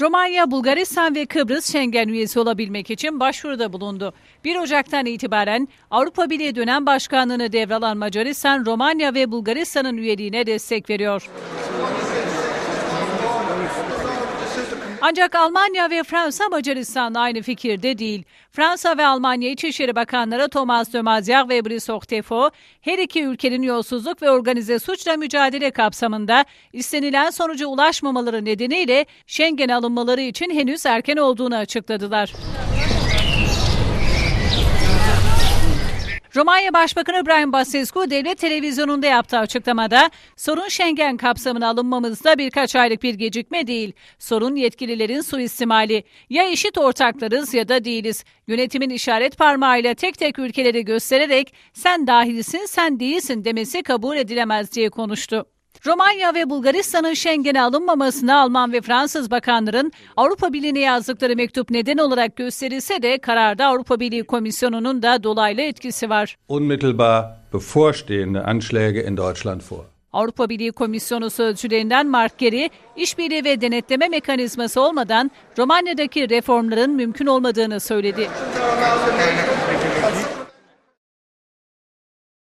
Romanya, Bulgaristan ve Kıbrıs Schengen üyesi olabilmek için başvuruda bulundu. 1 Ocak'tan itibaren Avrupa Birliği dönem başkanlığını devralan Macaristan, Romanya ve Bulgaristan'ın üyeliğine destek veriyor. Ancak Almanya ve Fransa Macaristan'la aynı fikirde değil. Fransa ve Almanya İçişleri Bakanları Thomas de Maizière ve Brice Hortefeux her iki ülkenin yolsuzluk ve organize suçla mücadele kapsamında istenilen sonuca ulaşmamaları nedeniyle Schengen alınmaları için henüz erken olduğunu açıkladılar. Romanya Başbakanı İbrahim Basescu devlet televizyonunda yaptığı açıklamada sorun Schengen kapsamına alınmamızda birkaç aylık bir gecikme değil. Sorun yetkililerin suistimali. Ya eşit ortaklarız ya da değiliz. Yönetimin işaret parmağıyla tek tek ülkeleri göstererek sen dahilsin sen değilsin demesi kabul edilemez diye konuştu. Romanya ve Bulgaristan'ın Schengen'e alınmamasına Alman ve Fransız bakanların Avrupa Birliği'ne yazdıkları mektup neden olarak gösterilse de kararda Avrupa Birliği Komisyonu'nun da dolaylı etkisi var. unmittelbar bevorstehende Anschläge in Deutschland vor. Avrupa Birliği Komisyonu sözcülerinden Mark Geri, işbirliği ve denetleme mekanizması olmadan Romanya'daki reformların mümkün olmadığını söyledi.